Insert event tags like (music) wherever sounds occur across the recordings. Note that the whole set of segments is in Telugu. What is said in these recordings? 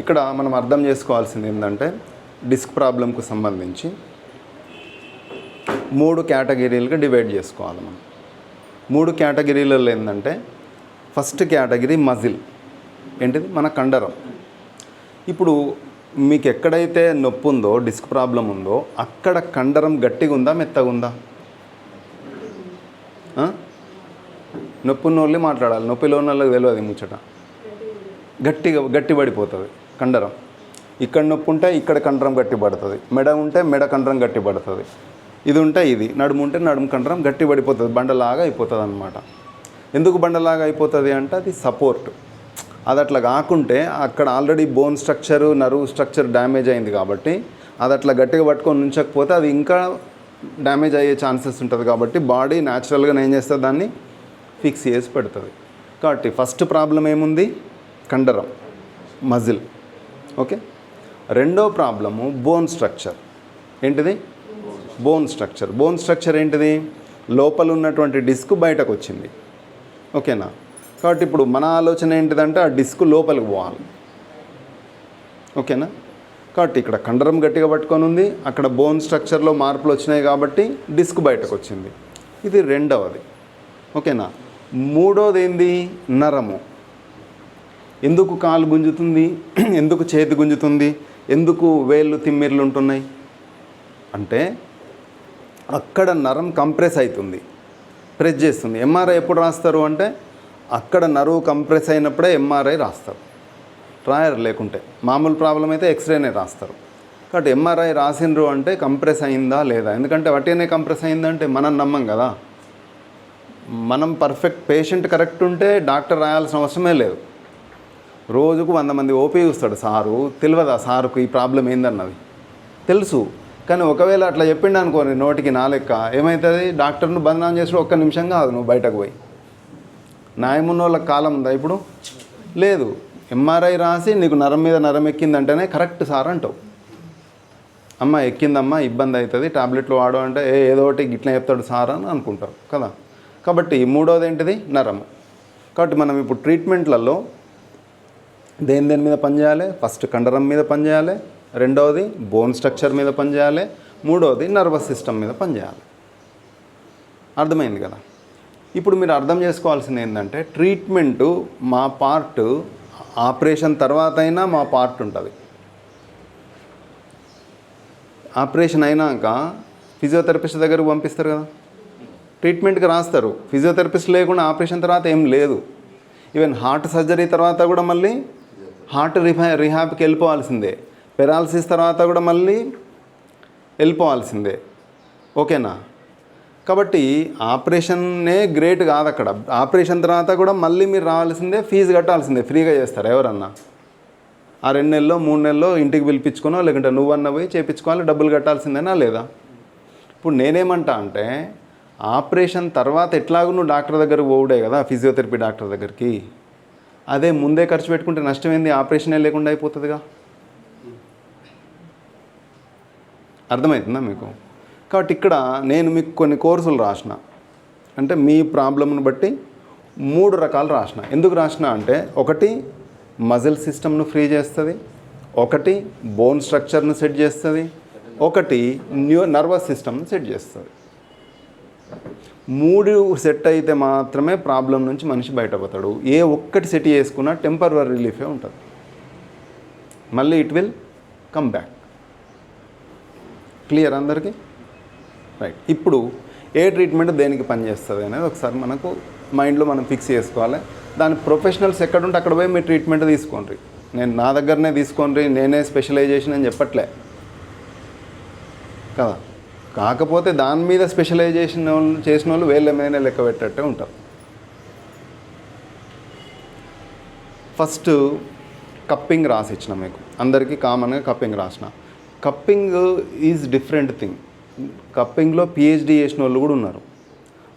ఇక్కడ మనం అర్థం చేసుకోవాల్సింది ఏంటంటే డిస్క్ ప్రాబ్లంకు సంబంధించి మూడు కేటగిరీలుగా డివైడ్ చేసుకోవాలి మనం. మూడు కేటగిరీలలో ఏంటంటే ఫస్ట్ కేటగిరీ మజిల్ ఏంటిది? మన కండరం. ఇప్పుడు మీకు ఎక్కడైతే నొప్పి ఉందో డిస్క్ ప్రాబ్లం ఉందో అక్కడ కండరం గట్టిగా ఉందా మెత్తగా ఉందా? నొప్పి ఉన్న వాళ్ళే మాట్లాడాలి. నొప్పిలో ఉన్న వాళ్ళకి తెలియదు ముచ్చట. గట్టిగా గట్టి పడిపోతుంది కండరం. ఇక్కడ నొప్పి ఉంటే ఇక్కడ కండరం గట్టి పడుతుంది మెడ ఉంటే మెడ కండరం గట్టి పడుతుంది ఇది ఉంటే ఇది. నడుము ఉంటే నడుము కండరం గట్టి పడిపోతుంది బండలాగా అయిపోతుంది అనమాట ఎందుకు బండలాగా అయిపోతుంది అంటే అది సపోర్ట్. అది అట్లా కాకుంటే అక్కడ ఆల్రెడీ బోన్ స్ట్రక్చరు నరువు స్ట్రక్చర్ డ్యామేజ్ అయింది కాబట్టి అది అట్లా గట్టిగా పట్టుకొని ఉంచకపోతే అది ఇంకా డ్యామేజ్ అయ్యే ఛాన్సెస్ ఉంటుంది కాబట్టి బాడీ న్యాచురల్గా ఏం చేస్తుంది? దాన్ని ఫిక్స్ చేసి పెడుతుంది. కాబట్టి ఫస్ట్ ప్రాబ్లం ఏముంది? కండరం. మజిల్. ఓకే. రెండో ప్రాబ్లము బోన్ స్ట్రక్చర్. ఏంటిది? Bone structure. బోన్ స్ట్రక్చర్ ఏంటిది? లోపల ఉన్నటువంటి డిస్క్ బయటకు వచ్చింది ఓకేనా? కాబట్టి ఇప్పుడు మన ఆలోచన ఏంటిదంటే ఆ డిస్క్ లోపలికి పోవాలి. ఓకేనా? కాబట్టి ఇక్కడ కండరం గట్టిగా పట్టుకొని ఉంది. అక్కడ బోన్ స్ట్రక్చర్లో మార్పులు వచ్చినాయి కాబట్టి డిస్క్ బయటకు వచ్చింది ఇది రెండవది. ఓకేనా? మూడోది ఏంది? నరము. ఎందుకు కాలు గుంజుతుంది? (clears throat) ఎందుకు చేతి గుంజుతుంది? ఎందుకు వేళ్ళు తిమ్మిర్లు ఉంటున్నాయి? అంటే అక్కడ నరం కంప్రెస్ అవుతుంది ప్రెస్ చేస్తుంది. ఎంఆర్ఐ ఎప్పుడు రాస్తారు అంటే అక్కడ నరువు కంప్రెస్ అయినప్పుడే ఎంఆర్ఐ రాస్తారు. రాయరు లేకుంటే. మామూలు ప్రాబ్లం అయితే ఎక్స్రేనే రాస్తారు. కాబట్టి ఎంఆర్ఐ రాసిండ్రు అంటే కంప్రెస్ అయిందా లేదా? ఎందుకంటే వట్టినే కంప్రెస్ అయిందంటే మనం నమ్మం కదా. మనం పర్ఫెక్ట్ పేషెంట్ కరెక్ట్ ఉంటే డాక్టర్ రాయాల్సిన అవసరమే లేదు. రోజుకు వంద మంది ఓపీ చూస్తాడు. సారు తెలియదా సారుకు ఈ ప్రాబ్లం ఏందన్నది? తెలుసు. కానీ ఒకవేళ అట్లా చెప్పిండు అనుకోని నోటికి నా లెక్క ఏమవుతుంది డాక్టర్ను బంధనం చేసి ఒక్క నిమిషం కాదు నువ్వు బయటకు పోయి. న్యాయమున్న వాళ్ళకి కాలం ఉందా ఇప్పుడు? లేదు. ఎంఆర్ఐ రాసి నీకు నరం మీద నరం ఎక్కిందంటేనే కరెక్ట్ సార్ అంటావు. అమ్మ ఎక్కిందమ్మా ఇబ్బంది అవుతుంది టాబ్లెట్లు వాడు అంటే ఏ ఏదో ఒకటి ఇట్లా చెప్తాడు సార్ అని అనుకుంటారు కదా. కాబట్టి మూడోది ఏంటిది? నరము. కాబట్టి మనం ఇప్పుడు ట్రీట్మెంట్లలో దేని దేని మీద పనిచేయాలి ఫస్ట్ కండరం మీద పనిచేయాలి రెండవది బోన్ స్ట్రక్చర్ మీద పనిచేయాలి మూడవది నర్వస్ సిస్టమ్ మీద పనిచేయాలి అర్థమైంది కదా? ఇప్పుడు మీరు అర్థం చేసుకోవాల్సింది ఏంటంటే ట్రీట్మెంటు మా పార్ట్ ఆపరేషన్ తర్వాత అయినా మా పార్ట్ ఉంటుంది. ఆపరేషన్ అయినాక ఫిజియోథెరపిస్ట్ దగ్గరకు పంపిస్తారు కదా? ట్రీట్మెంట్కి రాస్తారు. ఫిజియోథెరపిస్ట్ లేకుండా ఆపరేషన్ తర్వాత ఏం లేదు. ఈవెన్ హార్ట్ సర్జరీ తర్వాత కూడా మళ్ళీ హార్ట్ రిహా రిహాబ్కి వెళ్ళిపోవాల్సిందే. పెరాలసిస్ తర్వాత కూడా మళ్ళీ వెళ్ళిపోవాల్సిందే. ఓకేనా? కాబట్టి ఆపరేషన్నే గ్రేట్ కాదు అక్కడ ఆపరేషన్ తర్వాత కూడా మళ్ళీ మీరు రావాల్సిందే ఫీజు కట్టాల్సిందే ఫ్రీగా చేస్తారు ఎవరన్నా. ఆ రెండు నెలల్లో మూడు నెలల్లో ఇంటికి పిలిపించుకునో లేకుంటే నువ్వన్న పోయి చేయించుకోవాలి డబ్బులు కట్టాల్సిందేనా లేదా? ఇప్పుడు నేనేమంటా అంటే ఆపరేషన్ తర్వాత ఎట్లాగూ నువ్వు డాక్టర్ దగ్గరకు పోవుడే కదా ఫిజియోథెరపీ డాక్టర్ దగ్గరికి. అదే ముందే ఖర్చు పెట్టుకుంటే నష్టం ఏంది ఆపరేషనే లేకుండా అయిపోతుందిగా. అర్థమవుతుందా మీకు? కాబట్టి ఇక్కడ నేను మీకు కొన్ని కోర్సులు రాసిన. అంటే మీ ప్రాబ్లమ్ను బట్టి మూడు రకాలు రాసిన. ఎందుకు రాసిన అంటే ఒకటి మజిల్ సిస్టమ్ను ఫ్రీ చేస్తుంది ఒకటి బోన్ స్ట్రక్చర్ను సెట్ చేస్తుంది ఒకటి న్యూ నర్వస్ సిస్టమ్ను సెట్ చేస్తుంది. మూడు సెట్ అయితే మాత్రమే ప్రాబ్లం నుంచి మనిషి బయటపోతాడు ఏ ఒక్కటి సెట్ చేసుకున్నా టెంపరీ రిలీఫే ఉంటుంది. మళ్ళీ it will come back. Clear అందరికీ? రైట్. ఇప్పుడు ఏ ట్రీట్మెంట్ దేనికి పనిచేస్తుంది అనేది ఒకసారి మనకు మైండ్లో మనం ఫిక్స్ చేసుకోవాలి. దాని ప్రొఫెషనల్స్ ఎక్కడుంటే అక్కడ పోయి మీరు ట్రీట్మెంట్ తీసుకోండి. నేను నా దగ్గరనే తీసుకోండి నేనే స్పెషలైజేషన్ అని చెప్పట్లే. కదా? కాకపోతే దాని మీద స్పెషలైజేషన్ వాళ్ళు- చేసిన వాళ్ళు వేళ్ళ మీదనే లెక్క పెట్టట్టే ఉంటారు ఫస్ట్ కప్పింగ్ రాసి ఇచ్చిన మీకు. అందరికీ కామన్గా కప్పింగ్ రాసిన. Cupping is different thing. కప్పింగ్లో PhD చేసిన వాళ్ళు కూడా ఉన్నారు.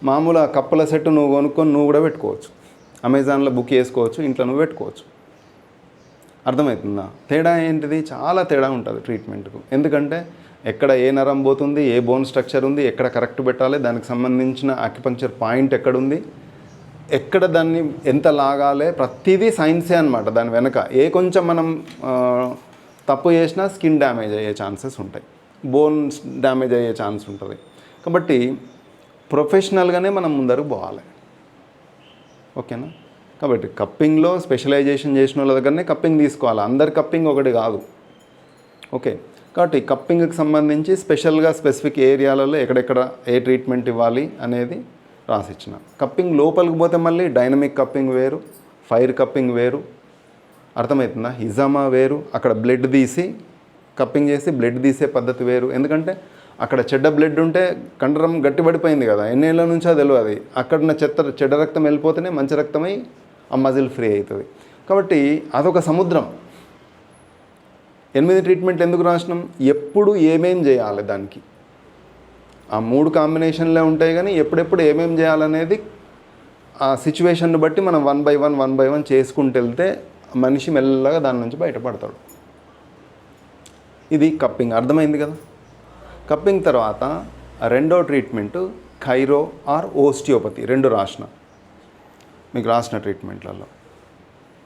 మామూలు ఆ కప్పుల సెట్ నువ్వు కొనుక్కొని నువ్వు కూడా పెట్టుకోవచ్చు. అమెజాన్లో బుక్ చేసుకోవచ్చు ఇంట్లో నువ్వు పెట్టుకోవచ్చు. అర్థమవుతుందా? తేడా ఏంటిది? చాలా తేడా ఉంటుంది ట్రీట్మెంట్కు ఎందుకంటే ఎక్కడ ఏ నరం పోతుంది ఏ బోన్ స్ట్రక్చర్ ఉంది ఎక్కడ కరెక్ట్ పెట్టాలి దానికి సంబంధించిన అక్యుపంక్చర్ పాయింట్ ఎక్కడ ఉంది ఎక్కడ దాన్ని ఎంత లాగాలి ప్రతిదీ సైన్సే అనమాట దాని వెనక ఏ కొంచెం మనం తప్పు చేసినా స్కిన్ డ్యామేజ్ అయ్యే ఛాన్సెస్ ఉంటాయి. బోన్స్ డ్యామేజ్ అయ్యే ఛాన్స్ ఉంటుంది. కాబట్టి ప్రొఫెషనల్గానే మనం ముందరకు పోవాలి. ఓకేనా? కాబట్టి కప్పింగ్లో స్పెషలైజేషన్ చేసిన వాళ్ళ దగ్గరనే కప్పింగ్ తీసుకోవాలి. అందరి కప్పింగ్ ఒకటి కాదు. ఓకే? కాబట్టి కప్పింగ్కి సంబంధించి స్పెషల్గా స్పెసిఫిక్ ఏరియాలలో ఎక్కడెక్కడ ఏ ట్రీట్మెంట్ ఇవ్వాలి అనేది రాసిచ్చిన. కప్పింగ్ లోపలికి పోతే మళ్ళీ డైనమిక్ కప్పింగ్ వేరు ఫైర్ కప్పింగ్ వేరు అర్థమవుతుందా? హిజామా వేరు అక్కడ బ్లడ్ తీసి కప్పింగ్ చేసి బ్లడ్ తీసే పద్ధతి వేరు. ఎందుకంటే అక్కడ చెడ్డ బ్లడ్ ఉంటే కండరం గట్టిపడిపోయింది కదా. ఎన్నేళ్ళ నుంచో తెలియదు అక్కడున్న చెత్త చెడ్డ రక్తం వెళ్ళిపోతేనే మంచి రక్తమై ఆ మజిల్ ఫ్రీ అవుతుంది. కాబట్టి అదొక సముద్రం. ఎనిమిది ట్రీట్మెంట్ ఎందుకు రాసినాం? ఎప్పుడు ఏమేం చేయాలి దానికి? ఆ మూడు కాంబినేషన్లే ఉంటాయి కానీ ఎప్పుడెప్పుడు ఏమేం చేయాలనేది ఆ సిచ్యువేషన్ని బట్టి మనం one by one one by one చేసుకుంటూ వెళ్తే మనిషి మెల్లగా దాని నుంచి బయటపడతాడు. ఇది కప్పింగ్. అర్థమైంది కదా? కప్పింగ్ తర్వాత రెండో ట్రీట్మెంటు ఖైరో ఆర్ ఓస్టియోపతి. రెండు రాసిన. మీకు రాసిన ట్రీట్మెంట్లలో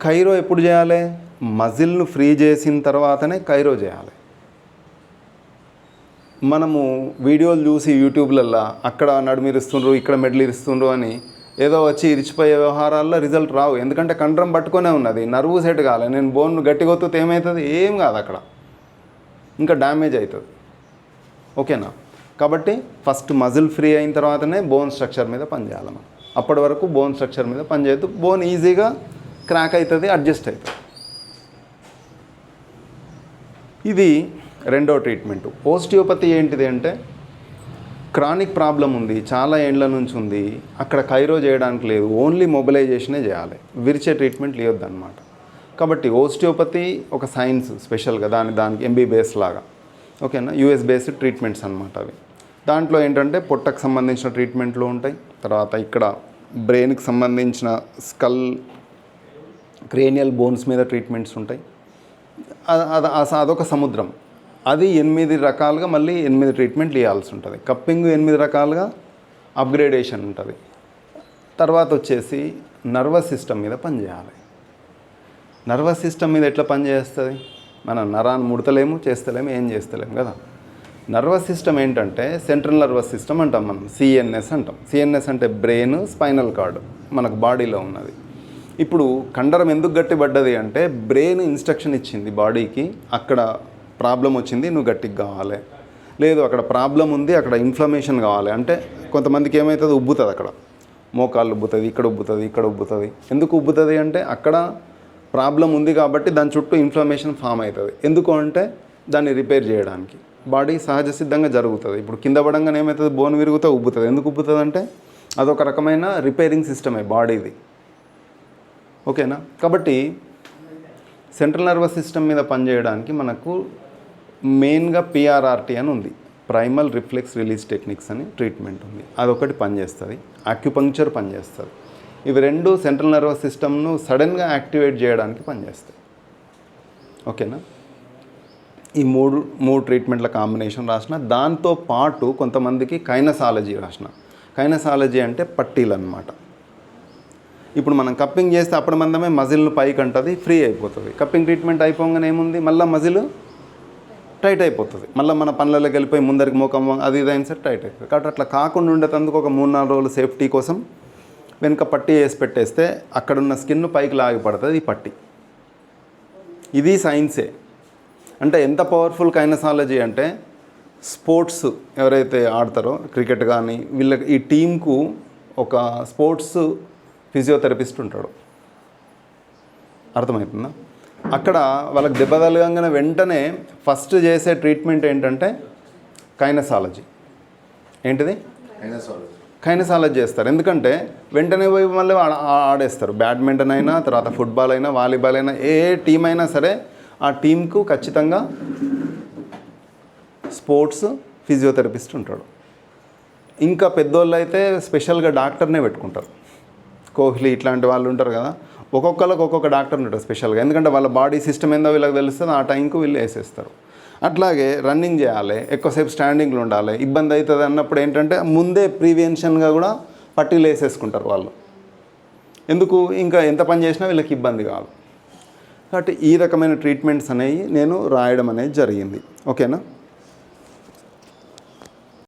ఖైరో ఎప్పుడు చేయాలి? మజిల్ను ఫ్రీ చేసిన తర్వాతనే కైరో చేయాలి. మనము వీడియోలు చూసి యూట్యూబ్లల్లో అక్కడ నడుమిరుస్తుండ్రు ఇక్కడ మెడలు ఇరుస్తుండ్రు అని ఏదో వచ్చి ఇరిచిపోయే వ్యవహారాల్లో రిజల్ట్ రావు. ఎందుకంటే కండరం పట్టుకొనే ఉన్నది. నర్వు సెట్ కాలే. నేను బోన్ గట్టిగా ఒత్తితే ఏమవుతుంది ఏం కాదు అక్కడ. ఇంకా డ్యామేజ్ అవుతుంది ఓకేనా? కాబట్టి ఫస్ట్ మజిల్ ఫ్రీ అయిన తర్వాతనే బోన్ స్ట్రక్చర్ మీద పనిచేయాలి మనం. అప్పటి వరకు బోన్ స్ట్రక్చర్ మీద పనిచేయద్దు బోన్ ఈజీగా క్రాక్ అవుతుంది అడ్జస్ట్ అవుతుంది ఇది రెండో ట్రీట్మెంట్ ఓస్టియోపతి ఏంటిది అంటే క్రానిక్ ప్రాబ్లం ఉంది చాలా ఏండ్ల నుంచి ఉంది అక్కడ కైరో చేయడానికి లేదు ఓన్లీ మొబిలైజేషనే చేయాలి. విరిచే ట్రీట్మెంట్ లేవద్దు కాబట్టి ఓస్టియోపతి ఒక సైన్స్ స్పెషల్గా దాని దానికి ఎంబీబీఎస్ లాగా. ఓకేనా? యూఎస్ బేస్డ్ ట్రీట్మెంట్స్ అనమాట అవి. దాంట్లో ఏంటంటే పొట్టకు సంబంధించిన ట్రీట్మెంట్లు ఉంటాయి తర్వాత ఇక్కడ బ్రెయిన్కి సంబంధించిన స్కల్ క్రేనియల్ బోన్స్ మీద ట్రీట్మెంట్స్ ఉంటాయి. అదొక సముద్రం. అది ఎనిమిది రకాలుగా మళ్ళీ ఎనిమిది ట్రీట్మెంట్లు ఇవ్వాల్సి ఉంటుంది. కప్పింగ్ ఎనిమిది రకాలుగా అప్గ్రేడేషన్ ఉంటుంది. తర్వాత వచ్చేసి నర్వస్ సిస్టమ్ మీద పనిచేయాలి నర్వస్ సిస్టమ్ మీద ఎట్లా పనిచేస్తుంది మనం నరాన్ని ముడతలేము చేస్తలేము ఏం చేస్తలేము కదా. నర్వస్ సిస్టమ్ ఏంటంటే సెంట్రల్ నర్వస్ సిస్టమ్ అంటాం మనం సిఎన్ఎస్ అంటాం. సిఎన్ఎస్ అంటే బ్రెయిన్ స్పైనల్ కార్డు మనకు బాడీలో ఉన్నది. ఇప్పుడు కండరం ఎందుకు గట్టిపడ్డది అంటే బ్రెయిన్ ఇన్స్ట్రక్షన్ ఇచ్చింది బాడీకి అక్కడ ప్రాబ్లం వచ్చింది నువ్వు గట్టిగా కావాలి. లేదు అక్కడ ప్రాబ్లం ఉంది అక్కడ ఇన్ఫ్లమేషన్ కావాలి. అంటే కొంతమందికి ఏమవుతుంది ఉబ్బుతుంది అక్కడ. మోకాళ్ళు ఉబ్బుతుంది ఇక్కడ ఉబ్బుతుంది ఇక్కడ ఉబ్బుతుంది. ఎందుకు ఉబ్బుతుంది అంటే అక్కడ ప్రాబ్లం ఉంది కాబట్టి దాని చుట్టూ ఇన్ఫ్లమేషన్ ఫామ్ అవుతుంది. ఎందుకు అంటే దాన్ని రిపేర్ చేయడానికి. బాడీ సహజ సిద్ధంగా జరుగుతుంది. ఇప్పుడు కింద పడంగానే ఏమవుతుంది బోన్ విరుగుతూ ఉబ్బుతుంది. ఎందుకు ఉబ్బుతుంది అంటే అదొక రకమైన రిపేరింగ్ సిస్టమే బాడీది. ఓకేనా? కాబట్టి సెంట్రల్ నర్వస్ సిస్టమ్ మీద పనిచేయడానికి మనకు మెయిన్గా పిఆర్ఆర్టీ అని ఉంది. ప్రైమల్ రిఫ్లెక్స్ రిలీజ్ టెక్నిక్స్ అని ట్రీట్మెంట్ ఉంది. అదొకటి పనిచేస్తుంది. ఆక్యుపంక్చర్ పనిచేస్తుంది. ఇవి రెండు సెంట్రల్ నర్వస్ సిస్టమ్ను సడన్గా యాక్టివేట్ చేయడానికి పనిచేస్తాయి. ఓకేనా? ఈ మూడు మూడు ట్రీట్మెంట్ల కాంబినేషన్ రాసిన దాంతో పాటు కొంతమందికి కైనసాలజీ రాసిన. కైనసాలజీ అంటే పట్టీలు అనమాట ఇప్పుడు మనం కప్పింగ్ చేస్తే అప్పుడు మందమే మజిల్ను పైకి అంటుంది ఫ్రీ అయిపోతుంది. కప్పింగ్ ట్రీట్మెంట్ అయిపోగానే ఏముంది? మళ్ళీ మజిల్ టైట్ అయిపోతుంది. మళ్ళీ మన పనులలో వెళ్ళిపోయి ముందరికి మోకం అది ఇదైనా అయిన సరే టైట్ అయిపోతుంది. కాబట్టి అట్లా కాకుండా ఉండేటందుకు ఒక మూడు నాలుగు రోజులు సేఫ్టీ కోసం వెనుక పట్టీ వేసి పెట్టేస్తే అక్కడున్న స్కిన్ పైకి లాగి పడుతుంది ఈ పట్టీ. ఇది సైన్సే. అంటే ఎంత పవర్ఫుల్ కైనసాలజీ అంటే స్పోర్ట్స్ ఎవరైతే ఆడతారో క్రికెట్ కానీ వీళ్ళకి ఈ టీంకు ఒక స్పోర్ట్స్ ఫిజియోథెరపిస్ట్ ఉంటాడు. అర్థమవుతుందా? అక్కడ వాళ్ళకి దెబ్బ తగలగానే వెంటనే ఫస్ట్ చేసే ట్రీట్మెంట్ ఏంటంటే కైనసాలజీ. ఏంటిది? కైనసాలజీ. చేస్తారు. ఎందుకంటే వెంటనే పోయి మళ్ళీ ఆడేస్తారు. బ్యాడ్మింటన్ అయినా తర్వాత ఫుట్బాల్ అయినా వాలీబాల్ అయినా ఏ టీం అయినా సరే ఆ టీంకు ఖచ్చితంగా స్పోర్ట్స్ ఫిజియోథెరపిస్ట్ ఉంటాడు. ఇంకా పెద్దోళ్ళు అయితే స్పెషల్గా డాక్టర్నే పెట్టుకుంటారు. కోహ్లీ ఇట్లాంటి వాళ్ళు ఉంటారు కదా ఒక్కొక్కరికి ఒక్కొక్క డాక్టర్ ఉంటారు స్పెషల్గా. ఎందుకంటే వాళ్ళ బాడీ సిస్టమ్ ఏందో వీళ్ళకి తెలుస్తుంది ఆ టైంకు వీళ్ళు వేసేస్తారు. అట్లాగే రన్నింగ్ చేయాలి ఎక్కువసేపు స్టాండింగ్లో ఉండాలి ఇబ్బంది అవుతుంది అన్నప్పుడు ఏంటంటే ముందే ప్రివెన్షన్గా కూడా పట్టీలు వేసేసుకుంటారు వాళ్ళు. ఎందుకు? ఇంకా ఎంత పని చేసినా వీళ్ళకి ఇబ్బంది కాదు. కాబట్టి ఈ రకమైన ట్రీట్మెంట్స్ అనేవి నేను రాయడం అనేది జరిగింది. ఓకేనా?